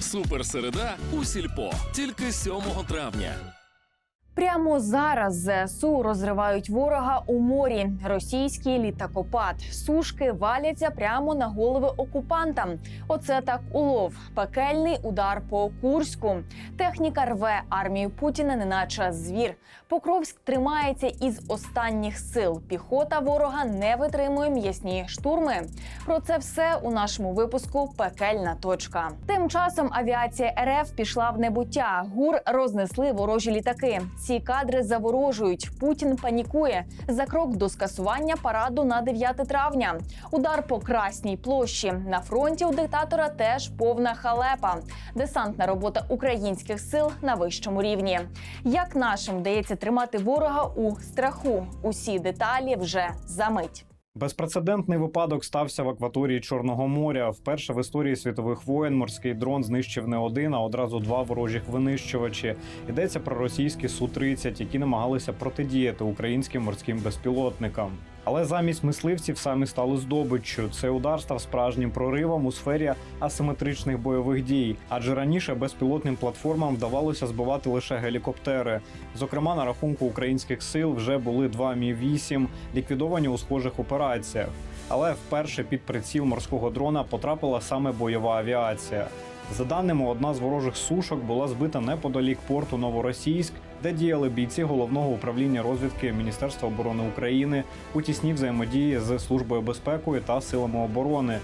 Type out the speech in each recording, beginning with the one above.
Суперсереда у сільпо тільки 7 травня. Прямо зараз ЗСУ розривають ворога у морі. Російський літакопад сушки валяться прямо на голови окупантам. Оце так улов. Пекельний удар по Курську. Техніка рве армію Путіна, неначе звір. Покровськ тримається із останніх сил. Піхота ворога не витримує м'ясні штурми. Про це все у нашому випуску Пекельна точка. Тим часом авіація РФ пішла в небуття. ГУР рознесли ворожі літаки. Ці кадри заворожують. Путін панікує за крок до скасування параду на 9 травня. Удар по красній площі на фронті у диктатора теж повна халепа. Десантна робота українських сил на вищому рівні. Як нашим вдається тримати ворога у страху? Усі деталі вже за мить. Безпрецедентний випадок стався в акваторії Чорного моря. Вперше в історії світових воєн морський дрон знищив не один, а одразу два ворожих винищувачі. Йдеться про російські су 30 які намагалися протидіяти українським морським безпілотникам. Але замість мисливців самі стали здобиччю. Цей удар став справжнім проривом у сфері асиметричних бойових дій, адже раніше безпілотним платформам вдавалося збивати лише гелікоптери. Зокрема, на рахунку українських сил вже були два мі 8 ліквідовані у схожих операціях. Але вперше під приціл морського дрона потрапила саме бойова авіація. За даними, одна з ворожих сушок була збита неподалік порту Новоросійськ, де діяли бійці головного управління розвідки Міністерства оборони України у тісній взаємодії з службою безпеки та силами оборони.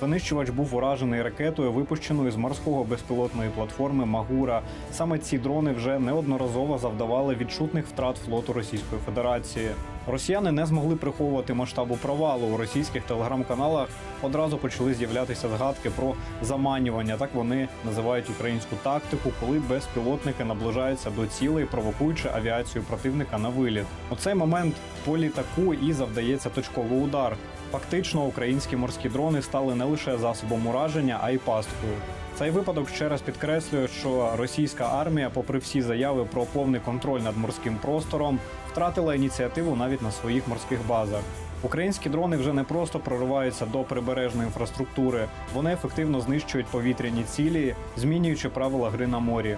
Винищувач був уражений ракетою, випущеною з морського безпілотної платформи Магура. Саме ці дрони вже неодноразово завдавали відчутних втрат флоту Російської Федерації. Росіяни не змогли приховувати масштабу провалу. У російських телеграм-каналах одразу почали з'являтися згадки про заманювання. Так вони називають українську тактику, коли безпілотники наближаються до цілей, провокуючи авіацію противника на виліт. У цей момент по літаку і завдається точковий удар. Фактично, українські морські дрони стали не лише засобом ураження, а й пасткою. Цей випадок ще раз підкреслює, що російська армія, попри всі заяви про повний контроль над морським простором, втратила ініціативу навіть на своїх морських базах. Українські дрони вже не просто прориваються до прибережної інфраструктури, вони ефективно знищують повітряні цілі, змінюючи правила гри на морі.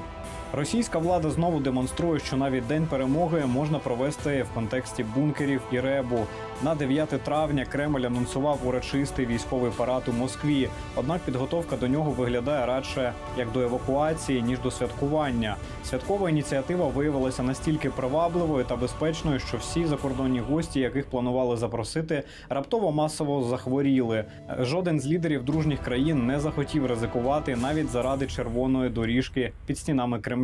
Російська влада знову демонструє, що навіть день перемоги можна провести в контексті бункерів і ребу. На 9 травня Кремль анонсував урочистий військовий парад у Москві. Однак підготовка до нього виглядає радше як до евакуації, ніж до святкування. Святкова ініціатива виявилася настільки привабливою та безпечною, що всі закордонні гості, яких планували запросити, раптово масово захворіли. Жоден з лідерів дружніх країн не захотів ризикувати навіть заради червоної доріжки під стінами Кремля.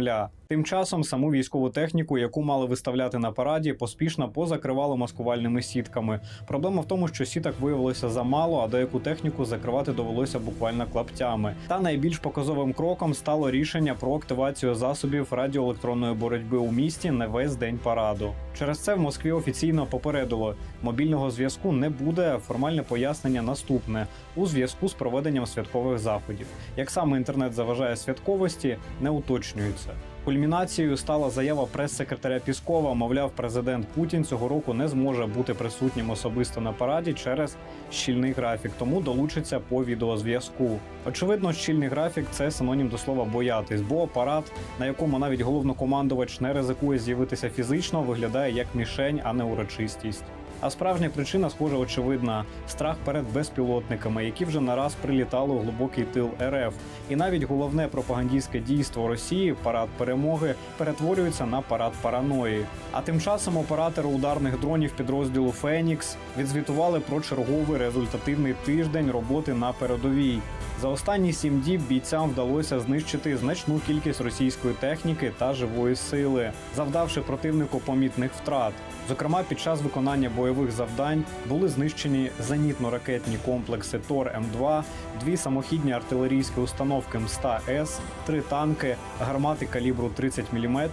Тим часом саму військову техніку, яку мали виставляти на параді, поспішно позакривали маскувальними сітками. Проблема в тому, що сіток виявилося замало, а деяку техніку закривати довелося буквально клаптями. Та найбільш показовим кроком стало рішення про активацію засобів радіоелектронної боротьби у місті на весь день параду. Через це в Москві офіційно попередило, мобільного зв'язку не буде. Формальне пояснення наступне у зв'язку з проведенням святкових заходів. Як саме інтернет заважає святковості, не уточнюється. Кульмінацією стала заява прес-секретаря Піскова. Мовляв, президент Путін цього року не зможе бути присутнім особисто на параді через щільний графік, тому долучиться по відеозв'язку. Очевидно, щільний графік це синонім до слова боятись, бо парад, на якому навіть головнокомандувач не ризикує з'явитися фізично, виглядає як мішень, а не урочистість. А справжня причина, схоже, очевидна: страх перед безпілотниками, які вже нараз прилітали у глибокий тил РФ. І навіть головне пропагандістське дійство Росії парад перемоги перетворюється на парад параної. А тим часом оператори ударних дронів підрозділу Фенікс відзвітували про черговий результативний тиждень роботи на передовій. За останні сім діб бійцям вдалося знищити значну кількість російської техніки та живої сили, завдавши противнику помітних втрат. Зокрема, під час виконання бойових завдань були знищені зенітно-ракетні комплекси Тор М2, дві самохідні артилерійські установки МСТА-С, три танки, гармати калібру 30 мм,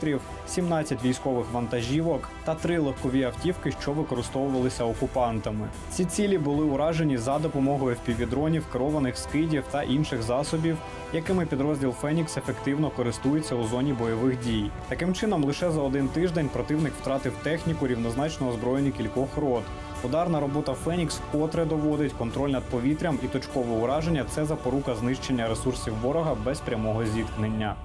17 військових вантажівок та три легкові автівки, що використовувалися окупантами. Ці цілі були уражені за допомогою впівдронів, керованих скидів та інших засобів, якими підрозділ Фенікс ефективно користується у зоні бойових дій. Таким чином, лише за один тиждень противник втратив техніку рівнозначно озброєні кількох рот. Ударна робота Фенікс вкотре доводить контроль над повітрям і точкове ураження це запорука знищення ресурсів ворога без прямого зіткнення.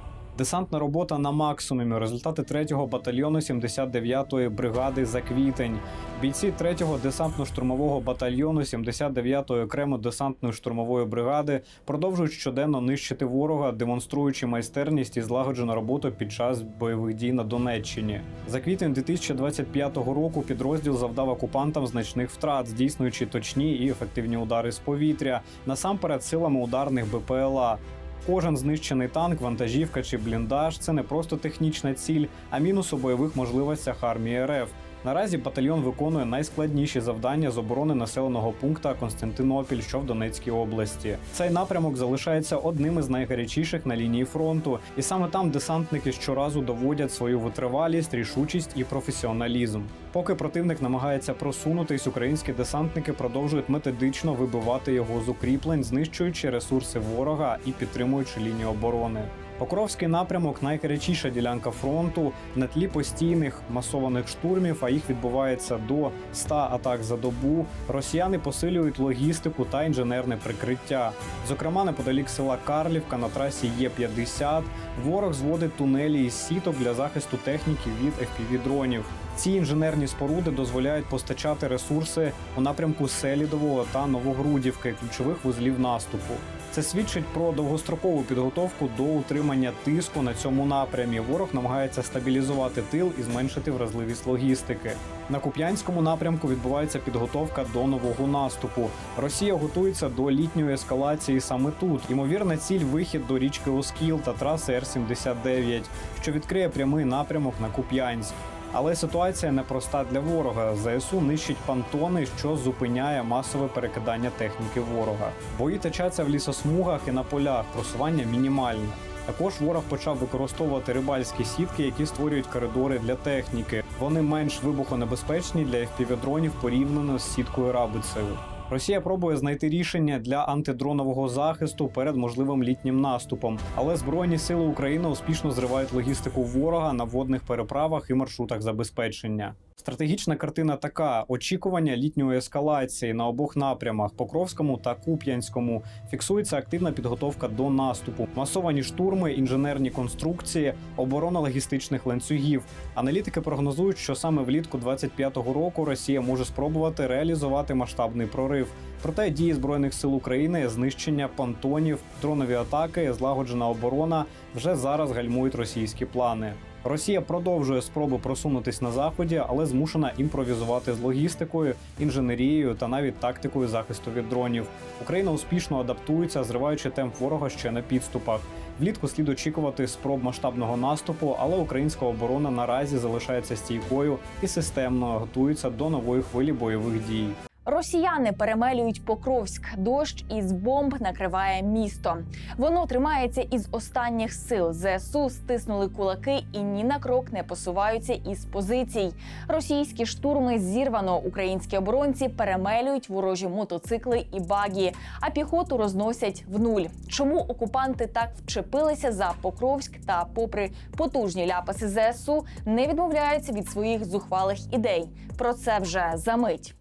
Десантна робота на максимумі. Результати 3-го батальйону 79-ї бригади за квітень. Бійці 3-го десантно-штурмового батальйону 79-ї окремо десантної штурмової бригади продовжують щоденно нищити ворога, демонструючи майстерність і злагоджену роботу під час бойових дій на Донеччині. За квітень 2025 року підрозділ завдав окупантам значних втрат, здійснюючи точні і ефективні удари з повітря, насамперед силами ударних БПЛА. Кожен знищений танк, вантажівка чи бліндаж це не просто технічна ціль, а мінус у бойових можливостях армії РФ. Наразі батальйон виконує найскладніші завдання з оборони населеного пункту Константинопіль, що в Донецькій області. Цей напрямок залишається одним із найгарячіших на лінії фронту, і саме там десантники щоразу доводять свою витривалість, рішучість і професіоналізм. Поки противник намагається просунутись, українські десантники продовжують методично вибивати його з укріплень, знищуючи ресурси ворога і підтримуючи лінію оборони. Покровський напрямок найгарячіша ділянка фронту на тлі постійних масованих штурмів, а їх відбувається до 100 атак за добу. Росіяни посилюють логістику та інженерне прикриття. Зокрема, неподалік села Карлівка на трасі Є-50 ворог зводить тунелі із сіток для захисту техніки від FPV-дронів. Ці інженерні споруди дозволяють постачати ресурси у напрямку Селідового та Новогрудівки, ключових вузлів наступу. Це свідчить про довгострокову підготовку до утримання тиску на цьому напрямі. Ворог намагається стабілізувати тил і зменшити вразливість логістики. На Куп'янському напрямку відбувається підготовка до нового наступу. Росія готується до літньої ескалації саме тут. Ймовірна ціль вихід до річки Оскіл та траси Р-79, що відкриє прямий напрямок на Куп'янськ. Але ситуація непроста для ворога. ЗСУ нищить пантони, що зупиняє масове перекидання техніки ворога. Бої течаться в лісосмугах і на полях. Просування мінімальне. Також ворог почав використовувати рибальські сітки, які створюють коридори для техніки. Вони менш вибухонебезпечні для FPV-дронів порівняно з сіткою рабицею. Росія пробує знайти рішення для антидронового захисту перед можливим літнім наступом, але збройні сили України успішно зривають логістику ворога на водних переправах і маршрутах забезпечення. Стратегічна картина така: очікування літньої ескалації на обох напрямах Покровському та Куп'янському. Фіксується активна підготовка до наступу, масовані штурми, інженерні конструкції, оборона логістичних ланцюгів. Аналітики прогнозують, що саме влітку 25-го року Росія може спробувати реалізувати масштабний прорив. Проте дії збройних сил України, знищення понтонів, дронові атаки, злагоджена оборона вже зараз гальмують російські плани. Росія продовжує спроби просунутись на заході, але змушена імпровізувати з логістикою, інженерією та навіть тактикою захисту від дронів. Україна успішно адаптується, зриваючи темп ворога ще на підступах. Влітку слід очікувати спроб масштабного наступу, але українська оборона наразі залишається стійкою і системно готується до нової хвилі бойових дій. Росіяни перемелюють Покровськ. Дощ із бомб накриває місто. Воно тримається із останніх сил. ЗСУ стиснули кулаки і ні на крок не посуваються із позицій. Російські штурми зірвано. Українські оборонці перемелюють ворожі мотоцикли і багі, а піхоту розносять в нуль. Чому окупанти так вчепилися за Покровськ та, попри потужні ляпаси ЗСУ, не відмовляються від своїх зухвалих ідей? Про це вже за мить.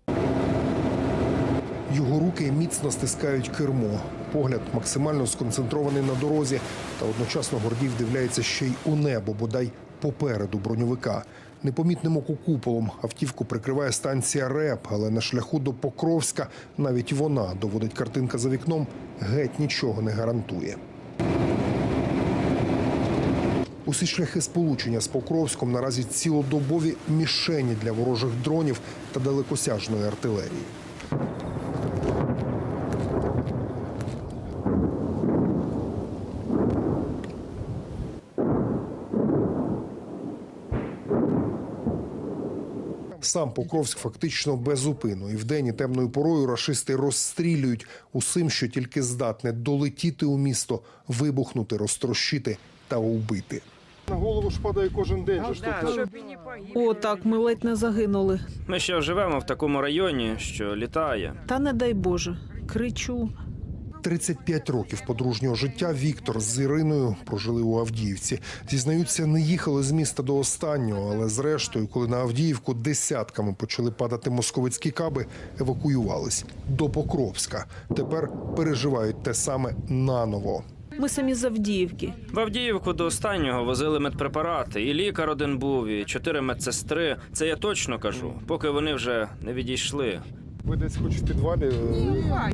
Його руки міцно стискають кермо. Погляд максимально сконцентрований на дорозі, та одночасно Гордій вдивляється ще й у небо, бодай попереду броньовика. Непомітним оку куполом автівку прикриває станція РЕП, але на шляху до Покровська навіть вона доводить картинка за вікном, геть нічого не гарантує. Усі шляхи сполучення з Покровськом наразі цілодобові мішені для ворожих дронів та далекосяжної артилерії. Сам Покровськ фактично безупину. І вдень і темною порою рашисти розстрілюють усім, що тільки здатне долетіти у місто, вибухнути, розтрощити та убити. На голову ж падає кожен день. же ж тут. О, так, ми ледь не загинули. Ми ще живемо в такому районі, що літає. Та не дай Боже, кричу. 35 років подружнього життя Віктор з Іриною прожили у Авдіївці. Зізнаються, не їхали з міста до останнього, але зрештою, коли на Авдіївку десятками почали падати московицькі каби, евакуювались до Покровська. Тепер переживають те саме наново. Ми самі з Авдіївки. В Авдіївку до останнього возили медпрепарати. І лікар один був, і чотири медсестри. Це я точно кажу, поки вони вже не відійшли. Ви десь хоч в підвалі.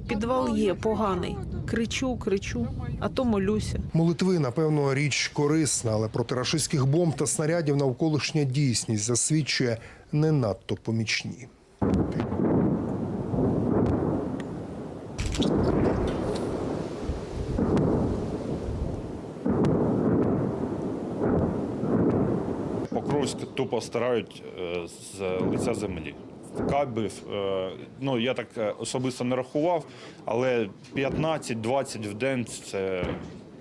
Підвал є поганий. Кричу, кричу, а то молюся. Молитви, напевно, річ корисна, але проти рашистських бомб та снарядів навколишня дійсність засвідчує не надто помічні. Покровськ тупо стирають е, з лиця землі. Кабів, е, ну я так е, особисто не рахував, але 15-20 в день це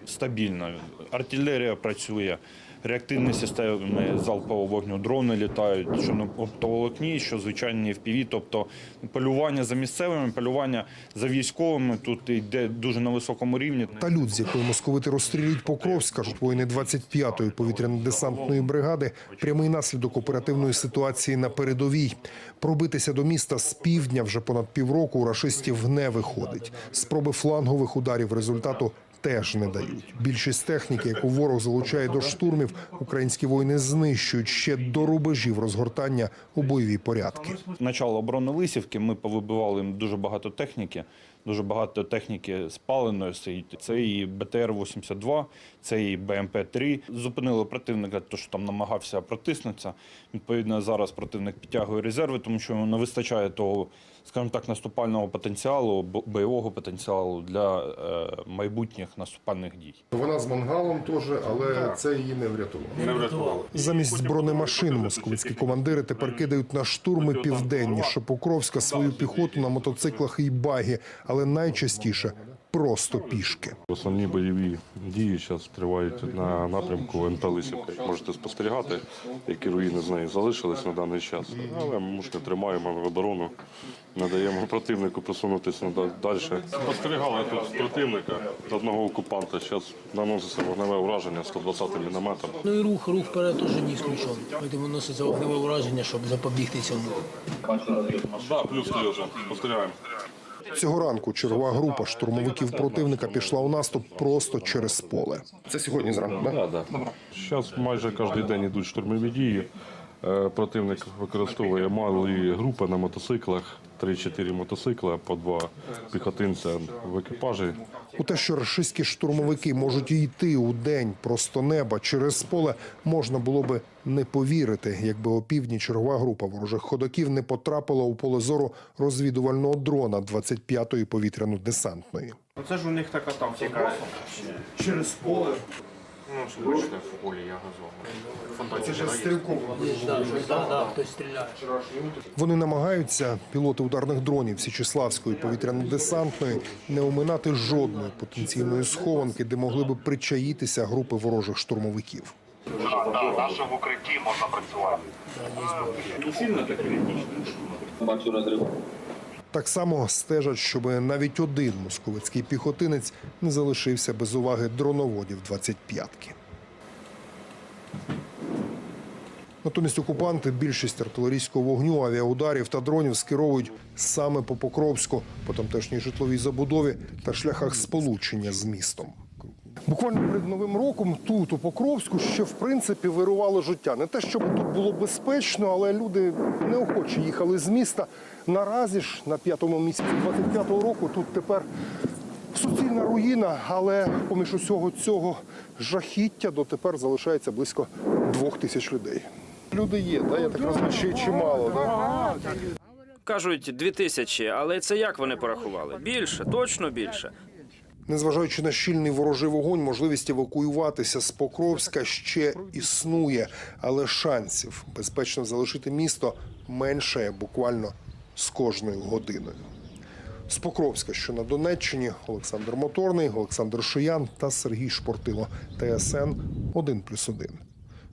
стабільно. Артилерія працює, реактивні системи залпового вогню, дрони літають, що на оптоволокні, що звичайні FPV. Тобто полювання за місцевими, полювання за військовими тут йде дуже на високому рівні. Та люд, з якої московити розстрілюють Покровськ, кажуть воїни 25-ї повітряно-десантної бригади, прямий наслідок оперативної ситуації на передовій. Пробитися до міста з півдня вже понад півроку у рашистів не виходить. Спроби флангових ударів результату теж не дають. Більшість техніки, яку ворог залучає до штурмів, українські воїни знищують ще до рубежів розгортання у бойові порядки. Начало оборони Лисівки ми повибивали дуже багато техніки. Дуже багато техніки спаленої стоїть. Це і БТР-82, це і БМП-3. Зупинили противника, то що там намагався протиснутися. Відповідно, зараз противник підтягує резерви, тому що йому не вистачає того, скажімо так, наступального потенціалу, бо- бойового потенціалу для е, майбутніх наступальних дій. Вона з мангалом теж, але це її не врятувало. Замість бронемашин московицькі командири тепер кидають на штурми південніше Покровська свою піхоту на мотоциклах і багі, але найчастіше просто пішки. Основні бойові дії зараз тривають на напрямку НП Лисівка. Як можете спостерігати, які руїни з неї залишились на даний час. Але ми мужньо тримаємо оборону, не даємо противнику просунутися далі. Спостерігали тут противника одного окупанта. Зараз наноситься вогневе ураження 120 мінометом. Ну і рух, рух вперед теж не ісключений. Тому носиться вогневе враження, щоб запобігти цьому. Да, плюс серйозно. Спостерігаємо. Цього ранку чергова група штурмовиків противника пішла у наступ просто через поле. Це сьогодні зранку, так? Да, да. Зараз майже кожен день йдуть штурмові дії. Е, Противник використовує малі групи на мотоциклах, 3-4 мотоцикла, по два піхотинця в екіпажі. У те, що рашистські штурмовики можуть йти у день просто неба через поле, можна було би не повірити, якби опівдні чергова група ворожих ходоків не потрапила у поле зору розвідувального дрона 25-ї повітряно-десантної. Оце ж у них така тактика. Через поле. Ну, що бачите, в полі я газовий. Це ж стрілково. Да, да, да, хтось стріляє. Вони намагаються, пілоти ударних дронів Січеславської повітряно-десантної, не оминати жодної потенційної схованки, де могли би причаїтися групи ворожих штурмовиків. Так само стежать, щоб навіть один московицький піхотинець не залишився без уваги дроноводів 25-ки. Натомість окупанти більшість артилерійського вогню, авіаударів та дронів скеровують саме по Покровську, по тамтешній житловій забудові та шляхах сполучення з містом. Буквально перед новим роком тут, у Покровську, ще в принципі вирувало життя. Не те, щоб тут було безпечно, але люди неохоче їхали з міста. Наразі ж на п'ятому місяці 25-го року тут тепер суцільна руїна, але поміж усього цього жахіття дотепер залишається близько двох тисяч людей. Люди є, да? я так розумію, ще й чимало. Да? Кажуть, дві тисячі, але це як вони порахували? Більше, точно більше. Незважаючи на щільний ворожий вогонь, можливість евакуюватися з Покровська ще існує, але шансів безпечно залишити місто меншає буквально з кожною годиною. З Покровська, що на Донеччині, Олександр Моторний, Олександр Шиян та Сергій Шпортило. ТСН 1+,1.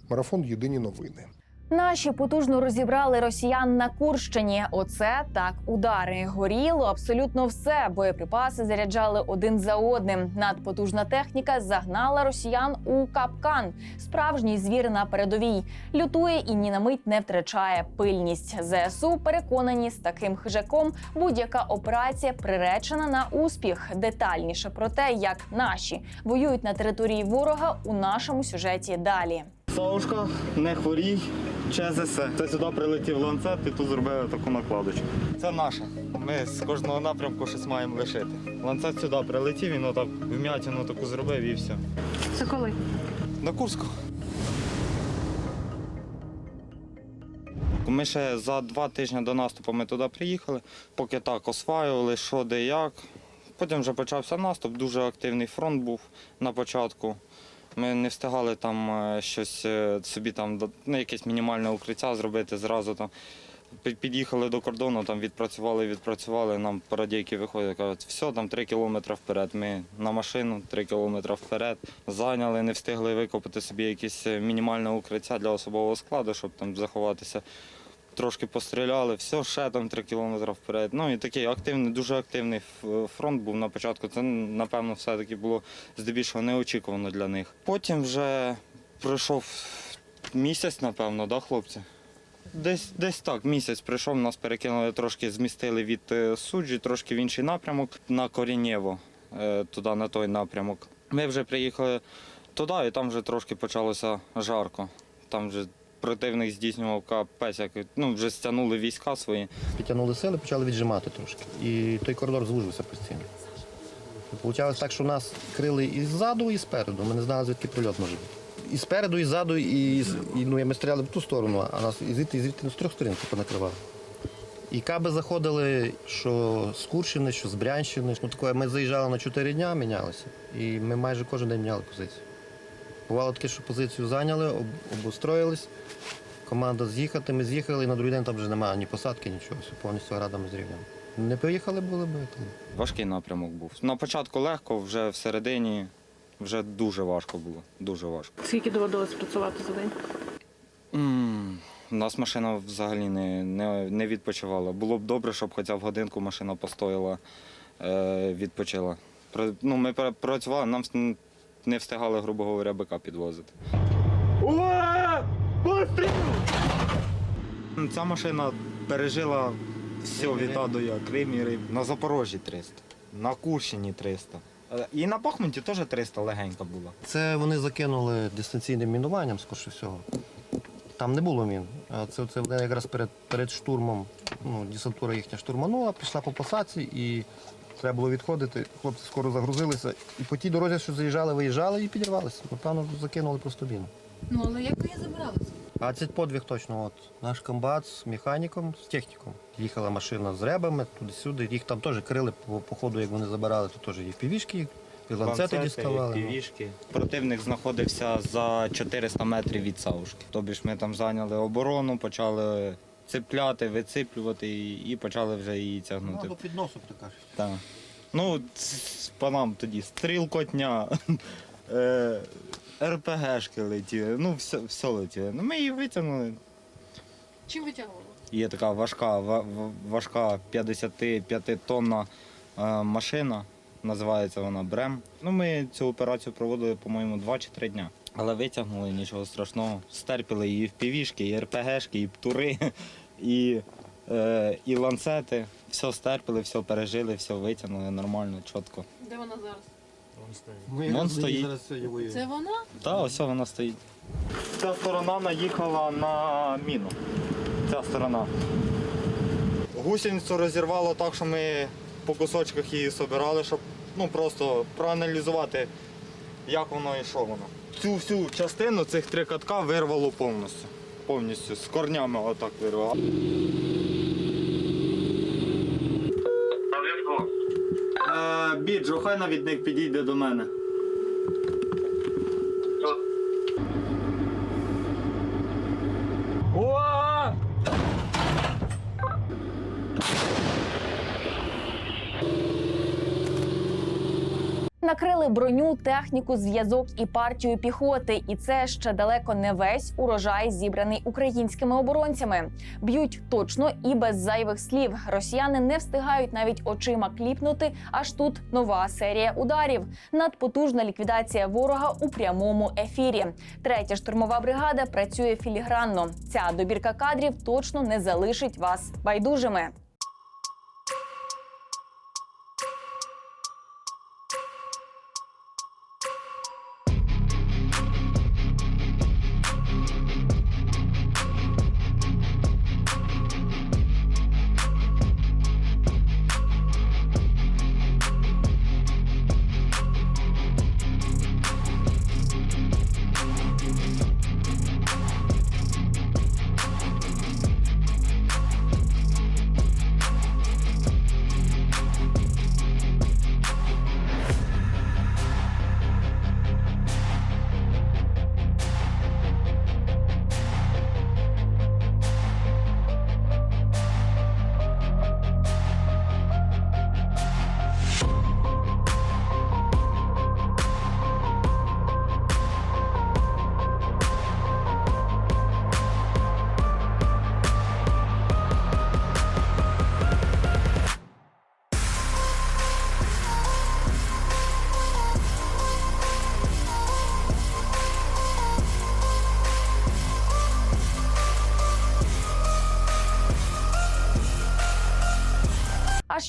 Марафон Єдині новини. Наші потужно розібрали росіян на Курщині. Оце так удари. Горіло абсолютно все. Боєприпаси заряджали один за одним. Надпотужна техніка загнала росіян у капкан. Справжній звір на передовій лютує і ні на мить не втрачає пильність. ЗСУ переконані з таким хижаком будь-яка операція приречена на успіх. Детальніше про те, як наші воюють на території ворога у нашому сюжеті далі. Савушка, не хворій, ЧЗС. Це сюди прилетів ланцет і тут зробили таку накладочку. Це наша. Ми з кожного напрямку щось маємо лишити. Ланцет сюди прилетів, він отак вм'ятину таку зробив і все. Це коли? На Курську. Ми ще за два тижні до наступу ми туди приїхали, поки так осваювали, що де як. Потім вже почався наступ, дуже активний фронт був на початку. Ми не встигали там е, щось е, собі там ну, якесь мінімальне укриття зробити зразу там. Під'їхали до кордону, там відпрацювали, відпрацювали. Нам по радійки виходять, кажуть, все, там три кілометри вперед. Ми на машину три кілометри вперед. Зайняли, не встигли викопати собі якесь е, мінімальне укриття для особового складу, щоб там заховатися. Трошки постріляли, все, ще там три кілометри вперед. Ну і такий активний, дуже активний фронт був на початку. Це, напевно, все-таки було здебільшого неочікувано для них. Потім вже пройшов місяць, напевно, да, хлопці? Десь, десь так, місяць прийшов, нас перекинули трошки, змістили від е, суджі, трошки в інший напрямок на Корінєво, е, туди на той напрямок. Ми вже приїхали туди, і там вже трошки почалося жарко. Там вже противник здійснював капець, як ну, вже стягнули війська свої. Підтягнули сили, почали віджимати трошки. І той коридор звужився постійно. Получалось так, що нас крили і ззаду, і спереду. Ми не знали, звідки прильот може бути. І спереду, і ззаду, і, і ну, ми стріляли в ту сторону, а нас і звідти, і звідти ну, з трьох сторін типу, накривали. І каби заходили, що з Курщини, що з Брянщини. Ну, таке, ми заїжджали на чотири дня, мінялися. І ми майже кожен день міняли позицію. Бувало таке, що позицію зайняли, обустроїлись. Команда з'їхати, ми з'їхали, і на другий день там вже немає ні посадки, нічого, все повністю радами зрівняно. Не поїхали були би там. Важкий напрямок був. На початку легко, вже всередині вже дуже важко було. Дуже важко. Скільки доводилось працювати за день? м У нас машина взагалі не, не, не відпочивала. Було б добре, щоб хоча б годинку машина постояла, е, відпочила. Про- Ну, ми пра- працювали, нам с- не встигали, грубо говоря, БК підвозити. Ця машина пережила все від А до Я. Крим і Рим. На Запорожжі 300, на Курщині 300. Е, І на Бахмуті теж 300 легенька була. Це вони закинули дистанційним мінуванням, скоріше всього. Там не було мін. Це, це якраз перед, перед штурмом, ну, десантура їхня штурманула, пішла по посадці і треба було відходити. Хлопці скоро загрузилися. І по тій дорозі, що заїжджали, виїжджали і підірвалися. Напевно, закинули просто міну. Ну але як ви її забралися? А це подвиг точно. От. Наш комбат з механіком, з техніком. Їхала машина з ребами туди-сюди. Їх там теж крили по, по ходу, як вони забирали, то теж і півішки, і ланцети діставали. ну. півішки. Противник знаходився за 400 метрів від Саушки. Тобі ж ми там зайняли оборону, почали цепляти, вицеплювати і, і почали вже її тягнути. Ну, під носом, то кажуть. Так. Ну, по нам тоді стрілкотня, е, РПГшки летіли, ну все, все летіло. Ну, ми її витягнули. Чим витягували? Є така важка, ва- ва- важка 55 тонна е, машина, називається вона Брем. Ну, ми цю операцію проводили, по-моєму, 2 чи 3 дня. Але витягнули нічого страшного. Стерпіли і в півішки, і РПГшки, і птури, і, е, і ланцети. Все стерпіли, все пережили, все витягнули нормально, чітко. Де вона зараз? Вон стоїть. Це вона? Та, ось вона стоїть. Ця сторона наїхала на міну. Ця сторона. Гусеницю розірвало так, що ми по кусочках її збирали, щоб ну, просто проаналізувати, як воно і що воно. Цю всю частину цих три катка вирвало повністю. Повністю, з корнями отак вирвало. Е, Біджо, хай навідник підійде до мене. Накрили броню, техніку, зв'язок і партію піхоти. І це ще далеко не весь урожай, зібраний українськими оборонцями. Б'ють точно і без зайвих слів. Росіяни не встигають навіть очима кліпнути. Аж тут нова серія ударів. Надпотужна ліквідація ворога у прямому ефірі. Третя штурмова бригада працює філігранно. Ця добірка кадрів точно не залишить вас байдужими.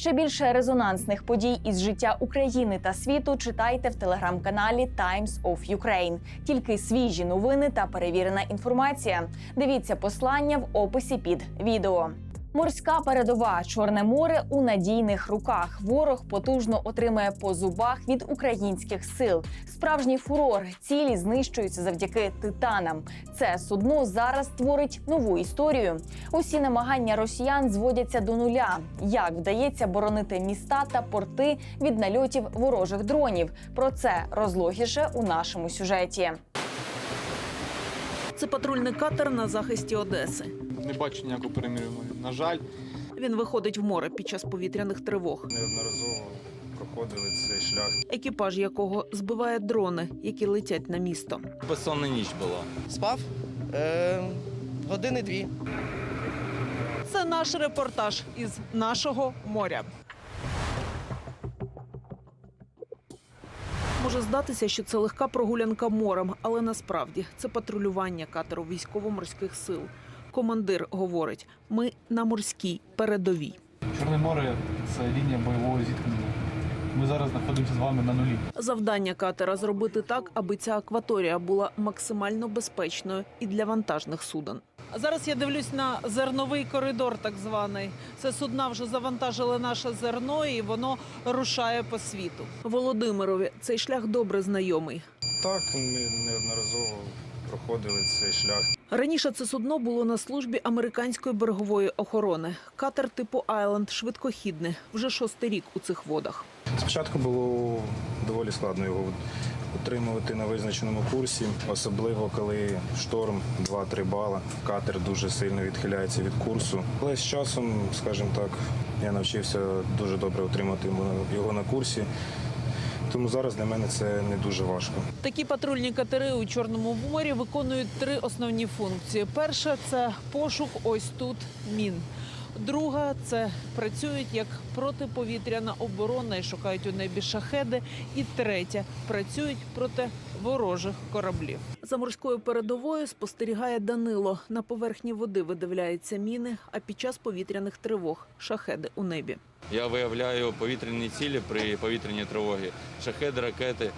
Ще більше резонансних подій із життя України та світу читайте в телеграм-каналі Times of Ukraine. Тільки свіжі новини та перевірена інформація. Дивіться послання в описі під відео. Морська передова Чорне море у надійних руках. Ворог потужно отримує по зубах від українських сил. Справжній фурор цілі знищуються завдяки титанам. Це судно зараз творить нову історію. Усі намагання росіян зводяться до нуля. Як вдається боронити міста та порти від нальотів ворожих дронів? Про це розлогіше у нашому сюжеті. Це патрульний катер на захисті Одеси. Не бачу ніякого перемір'я. На жаль, Він виходить в море під час повітряних тривог, неодноразово проходили цей шлях. екіпаж якого збиває дрони, які летять на місто. Безсонна ніч була. Спав е, години дві. Це наш репортаж із нашого моря. Може здатися, що це легка прогулянка морем, але насправді це патрулювання катеру військово-морських сил. Командир говорить: ми на морській передовій. Чорне море це лінія бойового зіткнення. Ми зараз знаходимося з вами на нулі. Завдання катера зробити так, аби ця акваторія була максимально безпечною і для вантажних суден. Зараз я дивлюсь на зерновий коридор, так званий. Це судна вже завантажили наше зерно, і воно рушає по світу. Володимирові цей шлях добре знайомий. Так, ми неодноразово проходили цей шлях. Раніше це судно було на службі американської берегової охорони. Катер типу Айленд швидкохідний, вже шостий рік у цих водах. Спочатку було доволі складно його утримувати на визначеному курсі, особливо коли шторм 2-3 бала. Катер дуже сильно відхиляється від курсу. Але з часом, скажімо так, я навчився дуже добре утримати його на курсі. Тому зараз для мене це не дуже важко. Такі патрульні катери у Чорному морі виконують три основні функції. Перша це пошук ось тут мін. Друга це працюють як протиповітряна оборона і шукають у небі шахеди. І третя працюють проти ворожих кораблів. За морською передовою спостерігає Данило. На поверхні води видивляються міни, а під час повітряних тривог шахеди у небі. Я виявляю повітряні цілі при повітряній тривогі, шахеди, ракети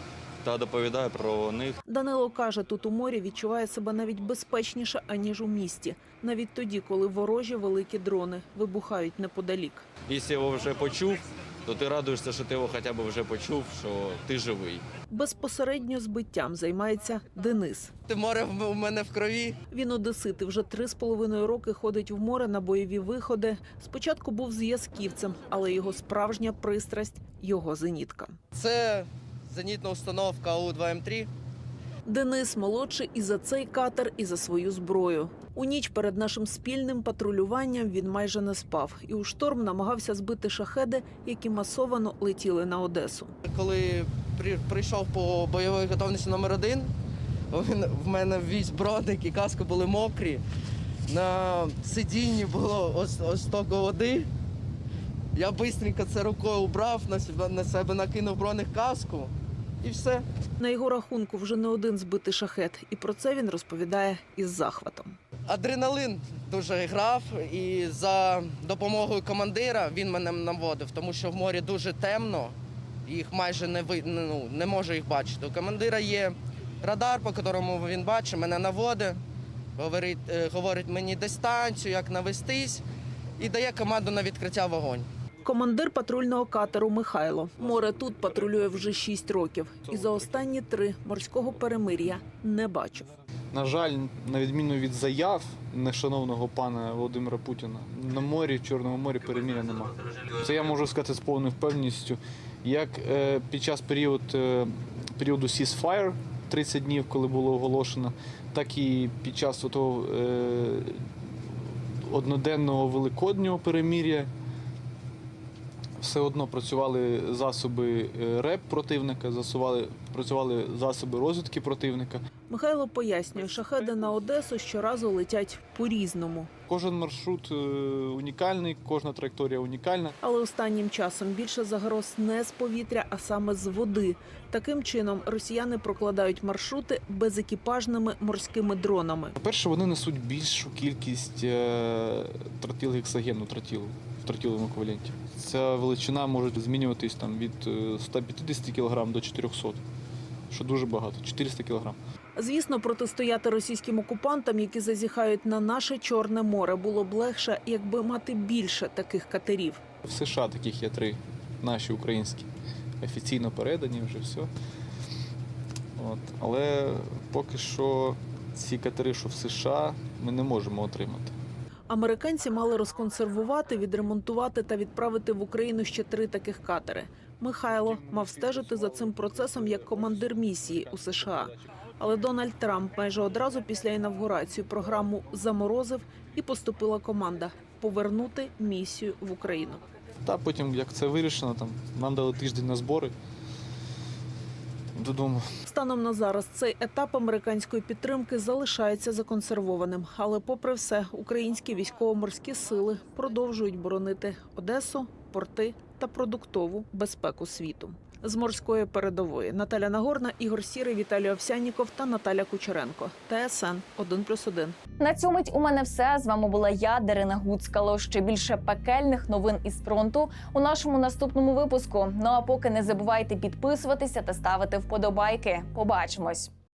та доповідаю про них. Данило каже, тут у морі відчуває себе навіть безпечніше аніж у місті, навіть тоді, коли ворожі великі дрони вибухають неподалік. Якщо його вже почув, то ти радуєшся, що ти його хоча б вже почув, що ти живий. Безпосередньо збиттям займається Денис. Ти море в- мене в крові. Він одесит і вже три з половиною роки ходить в море на бойові виходи. Спочатку був зв'язківцем, але його справжня пристрасть його зенітка. Це зенітна установка У-2М3. Денис молодший і за цей катер, і за свою зброю. У ніч перед нашим спільним патрулюванням він майже не спав і у шторм намагався збити шахеди, які масовано летіли на Одесу. Коли прийшов по бойовій готовності номер один. В мене весь броник і каска були мокрі. На сидінні було ось, ось стільки води. Я швидко це рукою убрав, на себе, на себе накинув броник каску і все. На його рахунку вже не один збитий шахет, і про це він розповідає із захватом. Адреналин дуже грав, і за допомогою командира він мене наводив, тому що в морі дуже темно, їх майже не ви, ну, не можу їх бачити. У командира є радар, по якому він бачить, мене наводить, говорить, е, говорить мені дистанцію, як навестись, і дає команду на відкриття вогонь. Командир патрульного катеру Михайло. Море тут патрулює вже 6 років. І за останні три морського перемир'я не бачив. На жаль, на відміну від заяв нешановного пана Володимира Путіна, на морі, в Чорному морі переміря нема. Це я можу сказати з повною впевненістю. Як е, під час період, е, періоду ceasefire, 30 днів, коли було оголошено, так і під час того е, одноденного великоднього перемір'я все одно працювали засоби е, РЕП противника, працювали засоби розвідки противника. Михайло пояснює, шахеди на Одесу щоразу летять по-різному. Кожен маршрут е, унікальний, кожна траєкторія унікальна. Але останнім часом більше загроз не з повітря, а саме з води. Таким чином росіяни прокладають маршрути безекіпажними морськими дронами. По-перше, вони несуть більшу кількість е, тротилгексагену тротілу в тротіловому еквіваленті. Ця величина може змінюватись там від е, 150 кг до 400, що дуже багато 400 кг. Звісно, протистояти російським окупантам, які зазіхають на наше Чорне море, було б легше, якби мати більше таких катерів. В США таких є три наші українські. Офіційно передані вже все. От. Але поки що ці катери, що в США, ми не можемо отримати. Американці мали розконсервувати, відремонтувати та відправити в Україну ще три таких катери. Михайло мав стежити за цим процесом як командир місії у США. Але Дональд Трамп майже одразу після інавгурації програму заморозив і поступила команда повернути місію в Україну. Та потім, як це вирішено, там нам дали тиждень на збори. Додому. Станом на зараз цей етап американської підтримки залишається законсервованим. Але, попри все, українські військово-морські сили продовжують боронити Одесу, порти та продуктову безпеку світу. З морської передової Наталя Нагорна, Ігор Сірий, Віталій Овсянніков та Наталя Кучеренко. ТСН 1+,1. На цьому у мене все. З вами була я, Дарина Гуцкало. Ще більше пекельних новин із фронту у нашому наступному випуску. Ну а поки не забувайте підписуватися та ставити вподобайки. Побачимось.